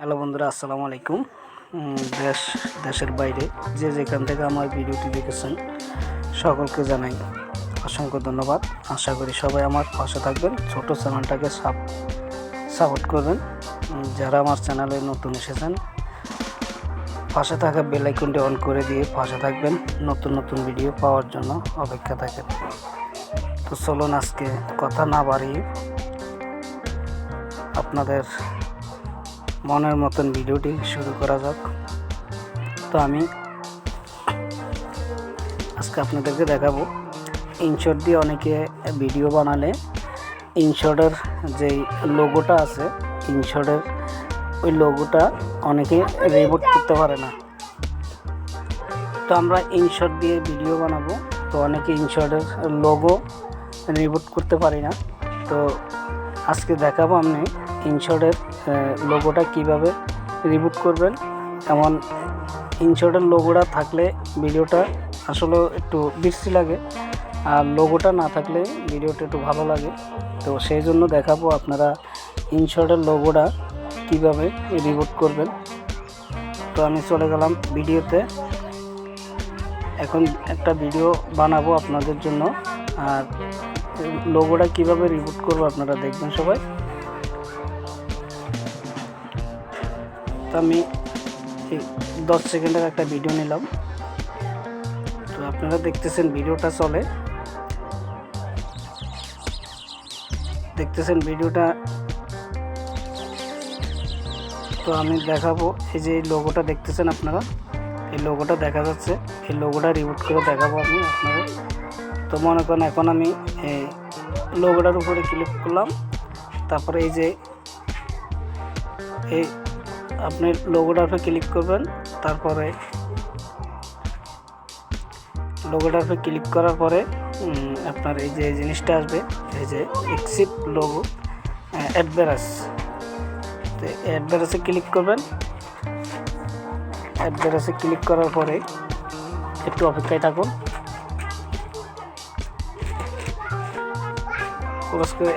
Hello বন্ধুরা, আসসালামু আলাইকুম। দেশ, দেশের বাইরে যে যেখান থেকে আমার ভিডিওটি দেখেছেন, সকলকে জানাই অসংখ্য ধন্যবাদ। আশা করি সবাই আমার পাশে থাকবেন, ছোট চ্যানেলটাকে সাপ সাপোর্ট করবেন। যারা আমার চ্যানেলে নতুন এসেছেন, পাশে থাকা বেল অন করে দিয়ে পাশে থাকবেন, নতুন নতুন ভিডিও পাওয়ার জন্য অপেক্ষা থাকেন। তো চলুন আজকে কথা না বাড়িয়ে আপনাদের মনের মতন ভিডিওটি শুরু করা যাক। তো আমি আজকে আপনাদেরকে দেখাবো। ইনশট দিয়ে অনেকে ভিডিও বানালে ইনশটের যেই লোগোটা আছে ইনশটের ওই লোগোটা অনেকে রিমোট করতে পারে না। তো আমরা ইনশট দিয়ে ভিডিও বানাবো। তো অনেকে ইনশটের লোগো রিবুট করতে পারি না। তো আজকে দেখাবো আপনি ইনশটের লোগোটা কীভাবে রিবুট করবেন? এমন ইনশর্টের লোগোটা থাকলে ভিডিওটা আসলে একটু বিশ্রী লাগে, আর লোগোটা না থাকলে ভিডিওটা একটু ভালো লাগে। তো সেই জন্য দেখাবো আপনারা ইনশর্টের লোগোটা কীভাবে রিবুট করবেন। তো আমি চলে গেলাম ভিডিওতে। এখন একটা ভিডিও বানাবো আপনাদের জন্য, আর লোগোটা কীভাবে রিবুট করব আপনারা দেখবেন সবাই। তো আমি দশ সেকেন্ডের একটা ভিডিও নিলাম। তো আপনারা দেখতেছেন ভিডিওটা চলে। দেখতেছেন ভিডিওটা তো আমি দেখাবো এই যে এই লোগোটা দেখতেছেন আপনারা? এই লোগোটা দেখা যাচ্ছে। এই লোগোটা রিবুট করে দেখাবো আমি আপনাদের। তো মনে করেন এখন আমি লোগোটার উপরে ক্লিক করলাম। তারপরে এই যে এই আপনি লোগোটার ক্লিক করবেন, তারপরে লোগোটার ক্লিক করার পরে আপনার এই যে জিনিসটা আসবে, এই যে এক্সিপ লোগো অ্যাডভারেস তো অ্যাডভারেসে ক্লিক করবেন। অ্যাডভারেসে ক্লিক করার পরে একটু অপেক্ষায় থাকুন।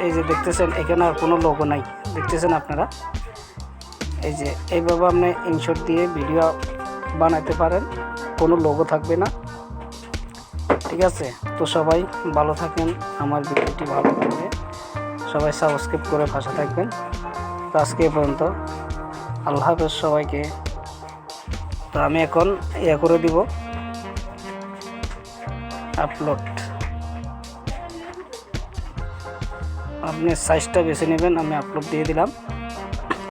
এই যে দেখতেছেন, এখানে আর কোনো লোগো নাই। দেখতেছেন আপনারা? এই যে, এইভাবে আপনি ইনশট দিয়ে ভিডিও বানাতে পারেন, কোনো লোগো থাকবে না। ঠিক আছে? তো সবাই ভালো থাকেন, আমার ভিডিওটি ভালো লাগবে সবাই সাবস্ক্রাইব করে ভাষা থাকবেন। তো আজকে পর্যন্ত, আল্লাহ হাফেজ সবাইকে। তো আমি এখন ইয়ে করে দিব আপলোড আপনি সাইজটা বেছে নেবেন, আমি আপলোড দিয়ে দিলাম।